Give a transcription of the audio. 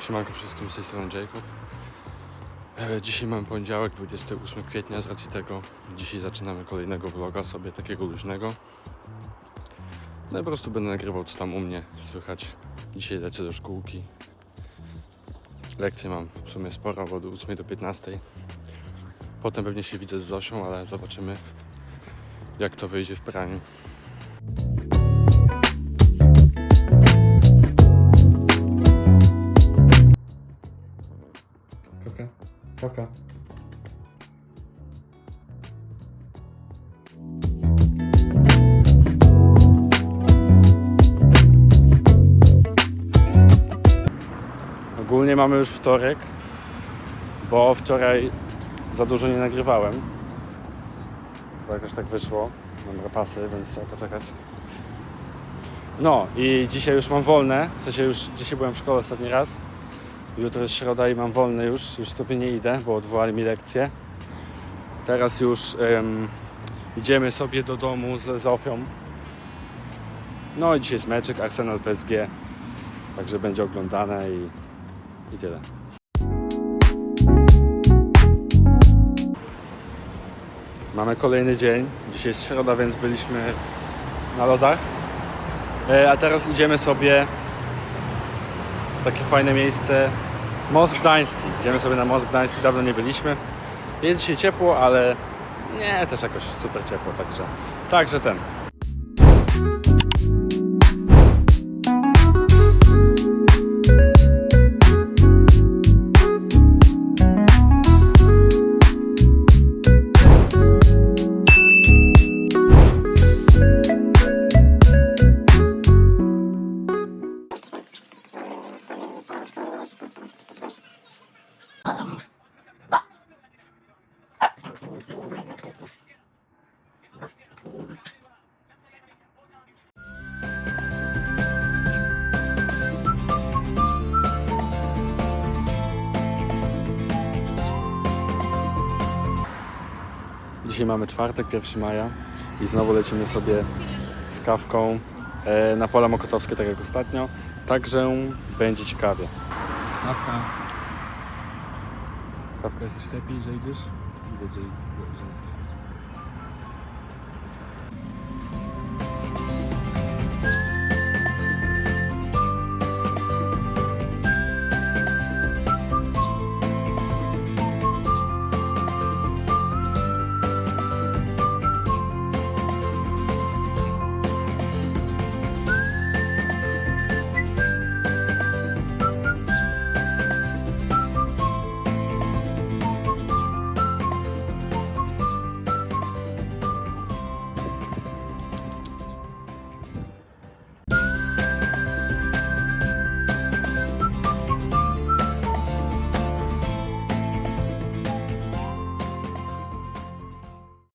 Siemanko wszystkim, z tej strony Jacob. E, Dzisiaj mamy poniedziałek, 28 kwietnia, z racji tego dzisiaj zaczynamy kolejnego vloga sobie takiego luźnego. No i po prostu będę nagrywał co tam u mnie słychać. Dzisiaj lecę do szkółki. Lekcje mam w sumie sporo, od 8 do 15. Potem pewnie się widzę z Zosią, ale zobaczymy jak to wyjdzie w praniu. Kawka, kawka. Ogólnie mamy już wtorek, bo wczoraj za dużo nie nagrywałem. Bo jakoś tak wyszło. Mam rapasy, więc trzeba poczekać. No i dzisiaj już mam wolne. W sensie już dzisiaj byłem w szkole ostatni raz. Jutro jest środa i mam wolne już. Już sobie nie idę, bo odwołali mi lekcję. Teraz już em, idziemy sobie do domu z Zofią. No i dzisiaj jest meczek Arsenal PSG. Także będzie oglądane i, i tyle. Mamy kolejny dzień. Dzisiaj jest środa, więc byliśmy na lodach. E, A teraz idziemy sobie w takie fajne miejsce. Most Gdański. Idziemy sobie na Most Gdański, dawno nie byliśmy. Jest dzisiaj ciepło, ale nie też jakoś super ciepło, także, także ten. Dzisiaj mamy czwartek, 1 maja i znowu lecimy sobie z kawką e, na pola mokotowskie, tak jak ostatnio. Także będzie ciekawie. Kawka. Kawka, jesteś happy, że idziesz? Widać, że, że jesteś